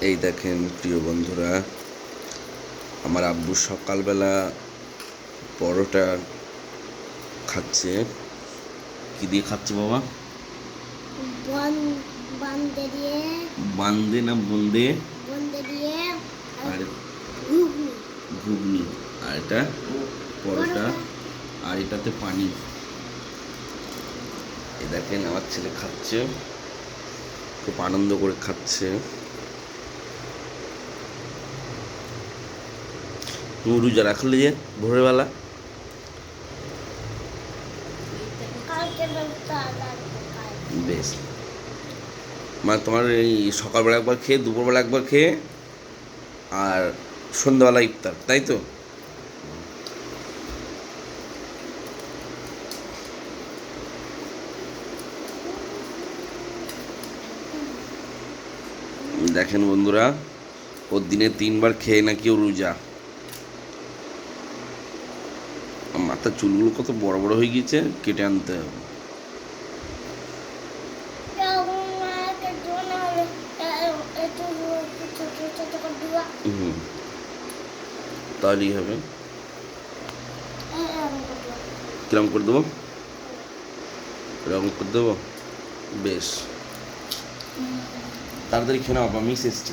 এই দেখেন প্রিয় বন্ধুরা আমার আব্বু সকালবেলা পরোটা খাচ্ছে। কি দিয়ে খাচ্ছে বাবা? বন বান্দে না বন্দে? আর ঘুগনি। আর এটা পরোটা। আর এটাতে পানি। এই দেখেন আমার ছেলে খাচ্ছে। খুব আনন্দ করে খাচ্ছে। রোজা রাখলে যে ভোরবেলা? বেশ। মানে তোমার এই সকালবেলা একবার খেয়ে, দুপুরবেলা একবার খেয়ে, আর সন্ধ্যাবেলা ইফতার, তাই তো? দেখেন বন্ধুরা, ওর দিনে তিনবার খেয়ে নাকি ও রোজা। মাথার চুলগুলো কত বড় বড় হয়ে গিয়েছে, কেটে আনতে হবে। তাহলেই হবে। কিরম করে দেবো? এরকম করে দেবো? বেশ। তাড়াতাড়ি খেয়ে নাও, বাবা মিস এসছি।